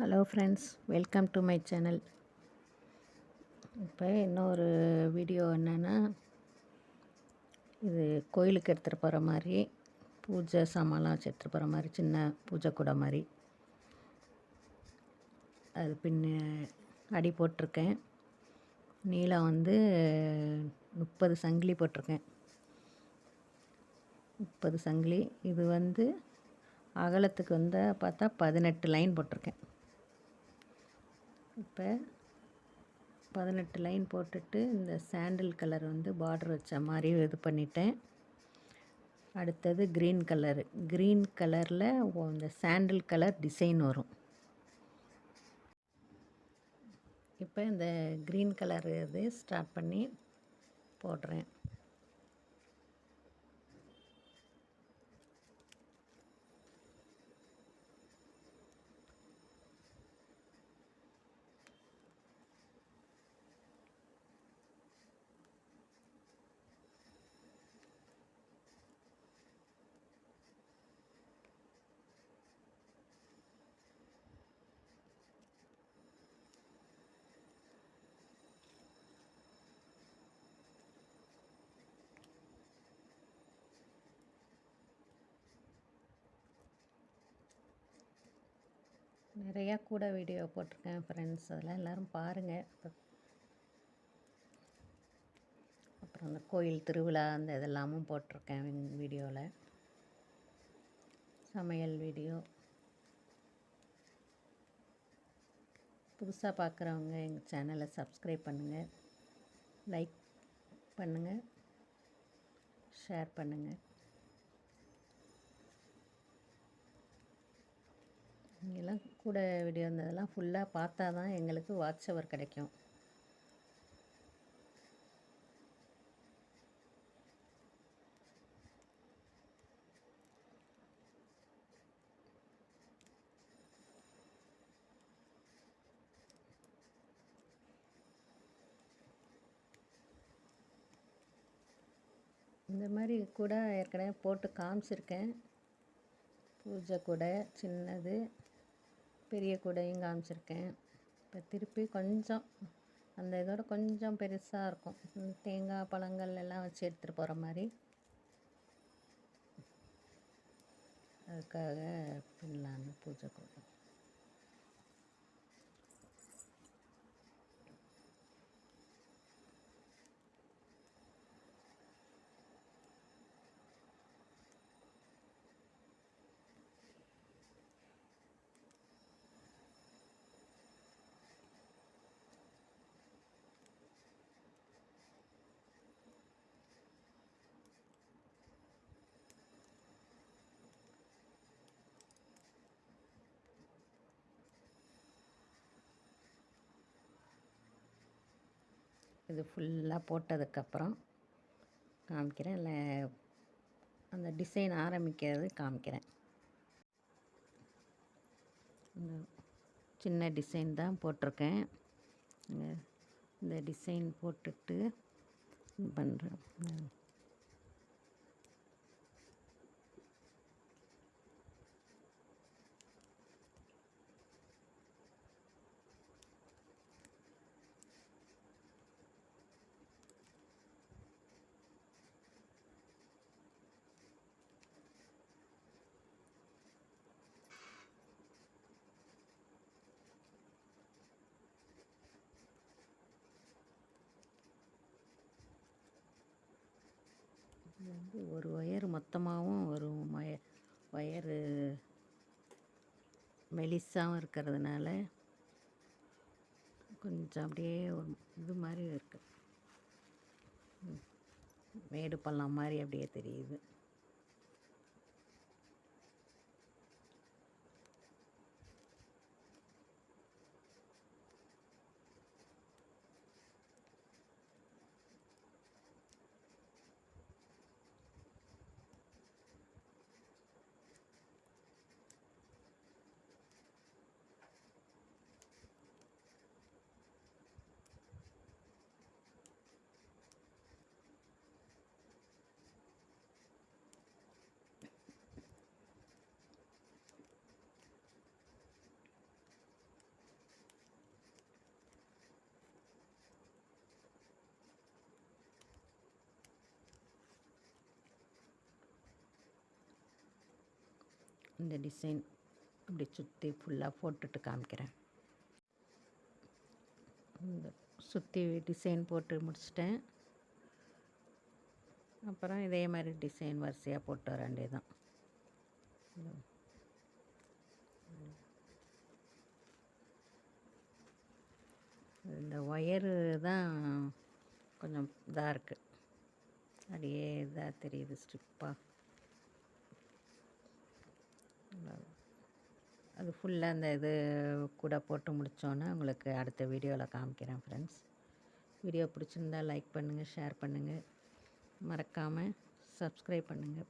Hello friends welcome to my channel. இப்போ இன்னொரு video என்னென்னா இது கோயிலுக்கு எடுத்துகிட்டு போகிற மாதிரி பூஜை சாமான்லாம் வச்சு எடுத்துகிட்டு போகிற மாதிரி சின்ன பூஜை கூட மாதிரி. அது பின்ன அடி போட்டிருக்கேன். நீளம் வந்து முப்பது சங்கிலி போட்டிருக்கேன். முப்பது சங்கிலி. இது வந்து அகலத்துக்கு வந்து பார்த்தா பதினெட்டு லைன் போட்டிருக்கேன். இப்போ பதினெட்டு லைன் போட்டுட்டு இந்த சாண்டில் கலர் வந்து பார்டர் வச்ச மாதிரி இது பண்ணிட்டேன். அடுத்தது க்ரீன் கலரு க்ரீன் கலரில் இந்த சாண்டில் கலர் டிசைன் வரும். இப்போ இந்த க்ரீன் கலர் இது ஸ்டார்ட் பண்ணி போடுறேன். நிறையா கூட வீடியோ போட்டிருக்கேன் ஃப்ரெண்ட்ஸ் அதெல்லாம் எல்லோரும் பாருங்கள் அப்புறம் அந்த கோயில் திருவிழா அந்த இதெல்லாமும் போட்டிருக்கேன் வீடியோவில் சமையல் வீடியோ. புதுசாக பார்க்குறவங்க எங்கள் சேனலை சப்ஸ்கிரைப் பண்ணுங்கள் லைக் பண்ணுங்கள் ஷேர் பண்ணுங்கள் கூட வீடியோ இருந்ததெல்லாம் ஃபுல்லாக பார்த்தா தான் எங்களுக்கு வாட்ச் அவர் கிடைக்கும். இந்த மாதிரி கூட ஏற்கனவே போட்டு காமிச்சிருக்கேன். பூஜை கூட சின்னது. பெரிய கூடையும் காமிச்சிருக்கேன். இப்போ திருப்பி கொஞ்சம் அந்த இதோட கொஞ்சம் பெருசாக இருக்கும். தேங்காய் பழங்கள் எல்லாம் வச்சு எடுத்துகிட்டு போகிற மாதிரி. அதுக்காக பின்னலான்னு பூஜை கூட இது ஃபுல்லாக போட்டதுக்கப்புறம் காமிக்கிறேன். இல்லை அந்த டிசைன் ஆரம்பிக்கிறது காமிக்கிறேன். இந்த சின்ன டிசைன் தான் போட்டிருக்கேன். இந்த டிசைன் போட்டுட்டு பண்ணுறேன் இது வந்து ஒரு ஒயர் மொத்தமாகவும் ஒரு மய ஒயரு மெலிசாகவும் இருக்கிறதுனால கொஞ்சம் அப்படியே ஒரு இது மாதிரி இருக்குது மேடு பள்ளம் மாதிரி அப்படியே தெரியுது. இந்த டிசைன் அப்படி சுற்றி ஃபுல்லாக போட்டுட்டு காமிக்கிறேன். இந்த சுற்றி டிசைன் போட்டு முடிச்சிட்டேன். அப்புறம் இதே மாதிரி டிசைன் வரிசையாக போட்டு வர வேண்டியதுதான். இந்த ஒயரு தான் கொஞ்சம் இதாக இருக்குது அப்படியே இதாக தெரியுது ஸ்ட்ரிப்பாக அது ஃபுல்லாக அந்த இது கூட போட்டு முடித்தோன்னே உங்களுக்கு அடுத்த வீடியோவில் காமிக்கிறேன் ஃப்ரெண்ட்ஸ் வீடியோ பிடிச்சிருந்தா லைக் பண்ணுங்கள் ஷேர் பண்ணுங்கள் மறக்காமல் சப்ஸ்கிரைப் பண்ணுங்கள்